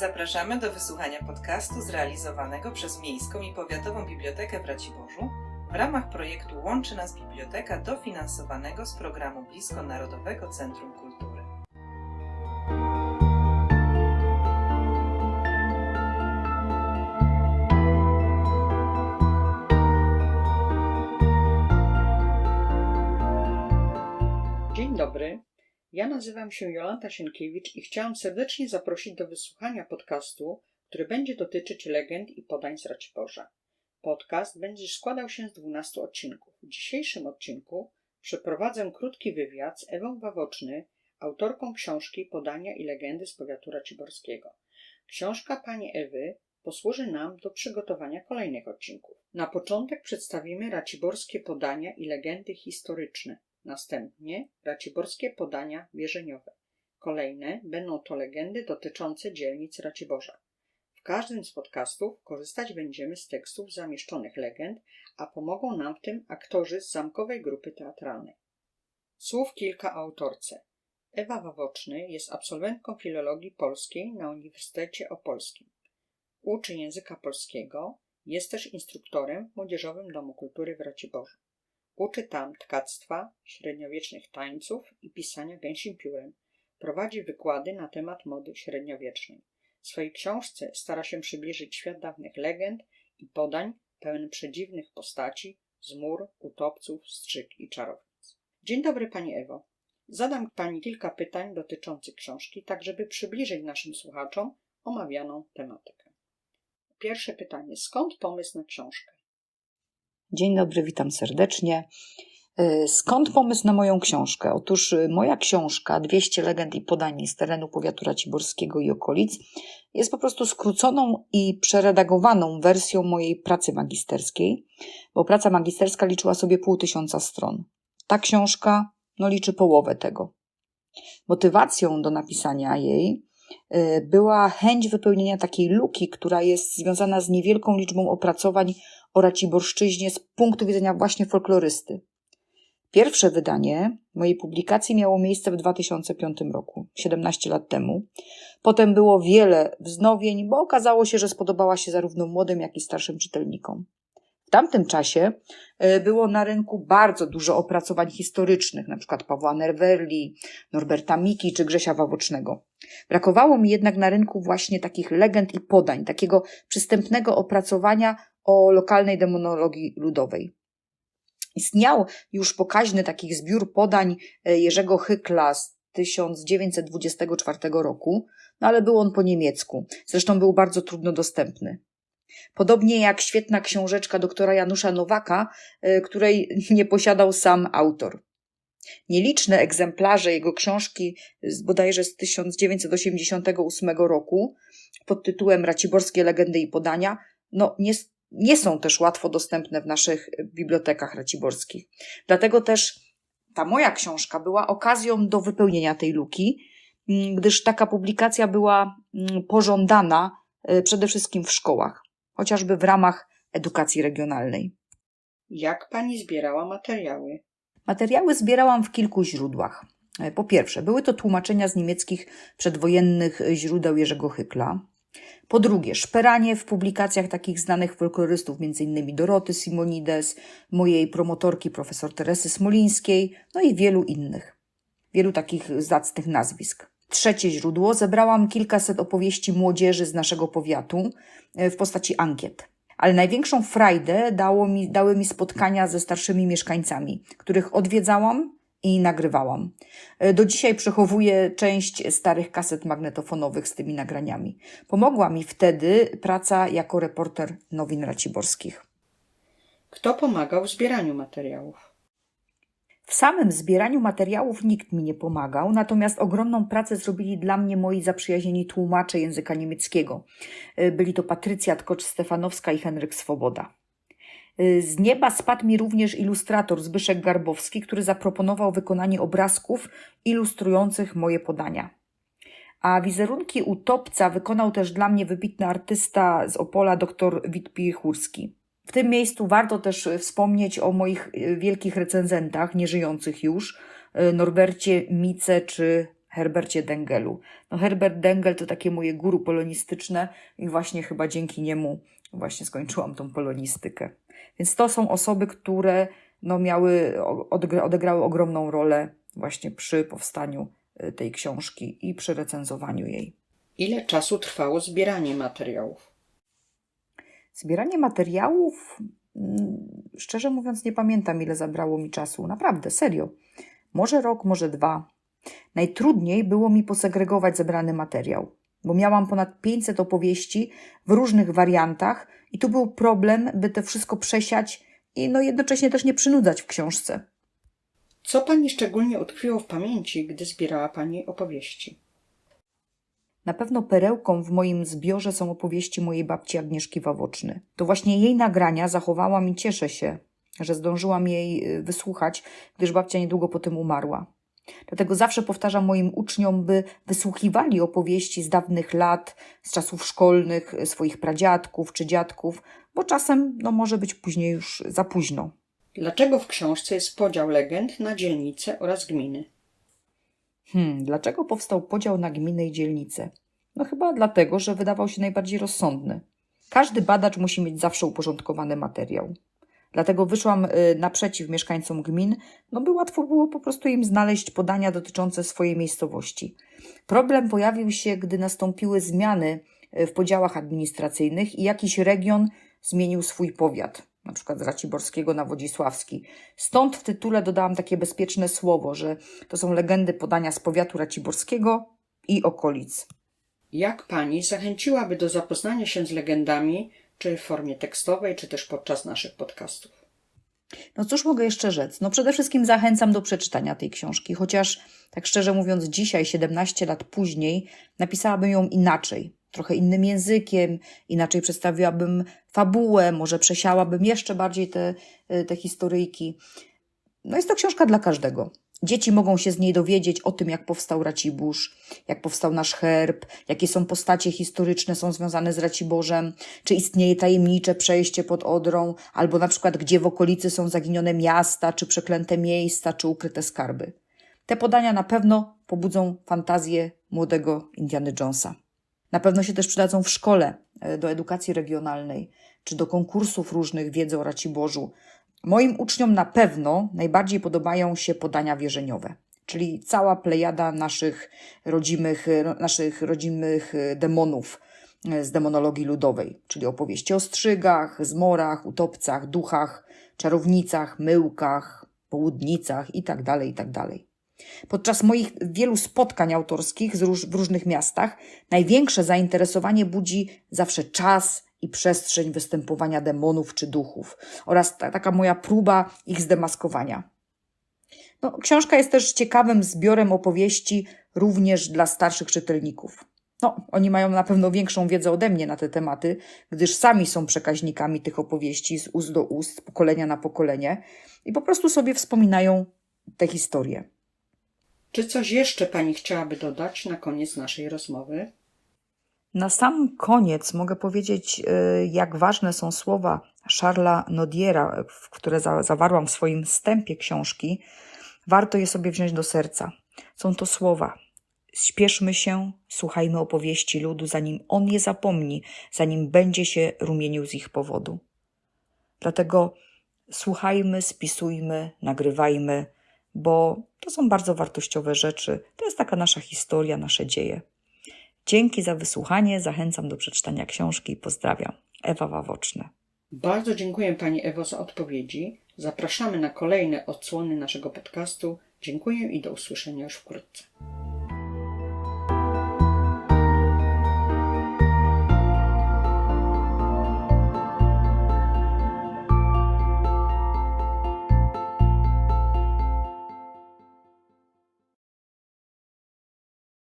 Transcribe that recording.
Zapraszamy do wysłuchania podcastu zrealizowanego przez Miejską i Powiatową Bibliotekę w Raciborzu w ramach projektu Łączy Nas Biblioteka dofinansowanego z programu Blisko Narodowego Centrum Kultury. Nazywam się Jolanta Sienkiewicz i chciałam serdecznie zaprosić do wysłuchania podcastu, który będzie dotyczyć legend i podań z Raciborza. Podcast będzie składał się z 12 odcinków. W dzisiejszym odcinku przeprowadzę krótki wywiad z Ewą Wawoczny, autorką książki Podania i legendy z powiatu raciborskiego. Książka pani Ewy posłuży nam do przygotowania kolejnych odcinków. Na początek przedstawimy raciborskie podania i legendy historyczne. Następnie raciborskie podania wierzeniowe. Kolejne będą to legendy dotyczące dzielnic Raciborza. W każdym z podcastów korzystać będziemy z tekstów zamieszczonych legend, a pomogą nam w tym aktorzy z zamkowej grupy teatralnej. Słów kilka autorce. Ewa Wawoczny jest absolwentką filologii polskiej na Uniwersytecie Opolskim. Uczy języka polskiego, jest też instruktorem w Młodzieżowym Domu Kultury w Raciborzu. Uczy tam tkactwa, średniowiecznych tańców i pisania gęsim piórem. Prowadzi wykłady na temat mody średniowiecznej. W swojej książce stara się przybliżyć świat dawnych legend i podań pełen przedziwnych postaci, zmór, utopców, strzyk i czarownic. Dzień dobry Pani Ewo. Zadam Pani kilka pytań dotyczących książki, tak żeby przybliżyć naszym słuchaczom omawianą tematykę. Pierwsze pytanie. Skąd pomysł na książkę? Dzień dobry, witam serdecznie. Y, Skąd pomysł na moją książkę? Otóż y, moja książka 200 legend i podań z terenu powiatu raciborskiego i okolic jest po prostu skróconą i przeredagowaną wersją mojej pracy magisterskiej, bo praca magisterska liczyła sobie pół tysiąca stron. Ta książka no, liczy połowę tego. Motywacją do napisania jej była chęć wypełnienia takiej luki, która jest związana z niewielką liczbą opracowań o Raciborszczyźnie z punktu widzenia właśnie folklorysty. Pierwsze wydanie mojej publikacji miało miejsce w 2005 roku, 17 lat temu. Potem było wiele wznowień, bo okazało się, że spodobała się zarówno młodym, jak i starszym czytelnikom. W tamtym czasie e, było na rynku bardzo dużo opracowań historycznych, np. Pawła Nerwerli, Norberta Miki czy Grzesia Wawocznego. Brakowało mi jednak na rynku właśnie takich legend i podań, takiego przystępnego opracowania o lokalnej demonologii ludowej. Istniał już pokaźny takich zbiór podań e, Jerzego Hykla z 1924 roku, no ale był on po niemiecku. Zresztą był bardzo trudno dostępny. Podobnie jak świetna książeczka doktora Janusza Nowaka, e, której nie posiadał sam autor. Nieliczne egzemplarze jego książki, bodajże z 1988 roku, pod tytułem Raciborskie legendy i podania, no nie, nie są też łatwo dostępne w naszych bibliotekach raciborskich. Dlatego też ta moja książka była okazją do wypełnienia tej luki, mm, gdyż taka publikacja była mm, pożądana y, przede wszystkim w szkołach, chociażby w ramach edukacji regionalnej. Jak Pani zbierała materiały? Materiały zbierałam w kilku źródłach. Po pierwsze, były to tłumaczenia z niemieckich przedwojennych źródeł Jerzego Hykla. Po drugie, szperanie w publikacjach takich znanych folklorystów, m.in. Doroty Simonides, mojej promotorki profesor Teresy Smolińskiej, no i wielu innych. Wielu takich zacnych nazwisk. Trzecie źródło zebrałam kilkaset opowieści młodzieży z naszego powiatu e, w postaci ankiet. Ale największą frajdę dało mi, dały mi spotkania ze starszymi mieszkańcami, których odwiedzałam i nagrywałam. E, Do dzisiaj przechowuję część starych kaset magnetofonowych z tymi nagraniami. Pomogła mi wtedy praca jako reporter nowin raciborskich. Kto pomagał w zbieraniu materiałów? W samym zbieraniu materiałów nikt mi nie pomagał, natomiast ogromną pracę zrobili dla mnie moi zaprzyjaźnieni tłumacze języka niemieckiego. E, Byli to Patrycja Tkocz-Stefanowska i Henryk Swoboda. E, Z nieba spadł mi również ilustrator Zbyszek Garbowski, który zaproponował wykonanie obrazków ilustrujących moje podania. A wizerunki utopca wykonał też dla mnie wybitny artysta z Opola, dr Wit Pichurski. W tym miejscu warto też e, wspomnieć o moich e, wielkich recenzentach, nieżyjących już, e, Norbercie Mice czy Herbercie Dengelu. No Herbert Dengel to takie moje guru polonistyczne i właśnie chyba dzięki niemu właśnie skończyłam tą polonistykę. Więc to są osoby, które no, miały, odegra, odegrały ogromną rolę właśnie przy powstaniu y, tej książki i przy recenzowaniu jej. Ile czasu trwało zbieranie materiałów? Zbieranie materiałów, mm, szczerze mówiąc, nie pamiętam, ile zabrało mi czasu. Naprawdę, serio. Może rok, może dwa. Najtrudniej było mi posegregować zebrany materiał, bo miałam ponad 500 opowieści w różnych wariantach i tu był problem, by to wszystko przesiać i no jednocześnie też nie przynudzać w książce. Co pani szczególnie utkwiło w pamięci, gdy zbierała pani opowieści? Na pewno perełką w moim zbiorze są opowieści mojej babci Agnieszki Wawoczny. To właśnie jej nagrania zachowałam i cieszę się, że zdążyłam jej y, wysłuchać, gdyż babcia niedługo po tym umarła. Dlatego zawsze powtarzam moim uczniom, by wysłuchiwali opowieści z dawnych lat, z czasów szkolnych, y, swoich pradziadków czy dziadków, bo czasem no, może być później już za późno. Dlaczego w książce jest podział legend na dzielnice oraz gminy? Hmm, dlaczego powstał podział na gminy i dzielnice? No chyba dlatego, że wydawał się najbardziej rozsądny. Każdy badacz musi mieć zawsze uporządkowany materiał. Dlatego wyszłam y, naprzeciw mieszkańcom gmin, no by łatwo było po prostu im znaleźć podania dotyczące swojej miejscowości. Problem pojawił się, gdy nastąpiły zmiany y, w podziałach administracyjnych i jakiś region zmienił swój powiat, na przykład z Raciborskiego na Wodzisławski. Stąd w tytule dodałam takie bezpieczne słowo, że to są legendy podania z powiatu raciborskiego i okolic. Jak pani zachęciłaby do zapoznania się z legendami, czy w formie tekstowej, czy też podczas naszych podcastów? No cóż mogę jeszcze rzec? No przede wszystkim zachęcam do przeczytania tej książki, chociaż tak szczerze mówiąc dzisiaj, 17 lat później, napisałabym ją inaczej, trochę innym językiem, inaczej przedstawiłabym fabułę, może przesiałabym jeszcze bardziej te, te historyjki. No jest to książka dla każdego. Dzieci mogą się z niej dowiedzieć o tym, jak powstał Racibórz, jak powstał nasz herb, jakie są postacie historyczne są związane z Raciborzem, czy istnieje tajemnicze przejście pod Odrą, albo na przykład gdzie w okolicy są zaginione miasta, czy przeklęte miejsca, czy ukryte skarby. Te podania na pewno pobudzą fantazję młodego Indiana Jonesa. Na pewno się też przydadzą w szkole, e, do edukacji regionalnej, czy do konkursów różnych wiedzy o Raciborzu, Moim uczniom na pewno najbardziej podobają się podania wierzeniowe, czyli cała plejada naszych rodzimych, naszych rodzimych demonów z demonologii ludowej, czyli opowieści o strzygach, zmorach, utopcach, duchach, czarownicach, myłkach, południcach itd., tak itd. Podczas moich wielu spotkań autorskich w różnych miastach największe zainteresowanie budzi zawsze czas i przestrzeń występowania demonów czy duchów oraz ta, taka moja próba ich zdemaskowania. No, książka jest też ciekawym zbiorem opowieści również dla starszych czytelników. No, oni mają na pewno większą wiedzę ode mnie na te tematy, gdyż sami są przekaźnikami tych opowieści z ust do ust, pokolenia na pokolenie i po prostu sobie wspominają te historie. Czy coś jeszcze Pani chciałaby dodać na koniec naszej rozmowy? Na sam koniec mogę powiedzieć, y, jak ważne są słowa Charlesa Nodiera, które zawarłam w swoim wstępie książki. Warto je sobie wziąć do serca. Są to słowa: Śpieszmy się, słuchajmy opowieści ludu, zanim on je zapomni, zanim będzie się rumienił z ich powodu. Dlatego słuchajmy, spisujmy, nagrywajmy, bo to są bardzo wartościowe rzeczy. To jest taka nasza historia, nasze dzieje. Dzięki za wysłuchanie, zachęcam do przeczytania książki i pozdrawiam. Ewa Wawoczna. Bardzo dziękuję Pani Ewo za odpowiedzi. Zapraszamy na kolejne odsłony naszego podcastu. Dziękuję i do usłyszenia już wkrótce.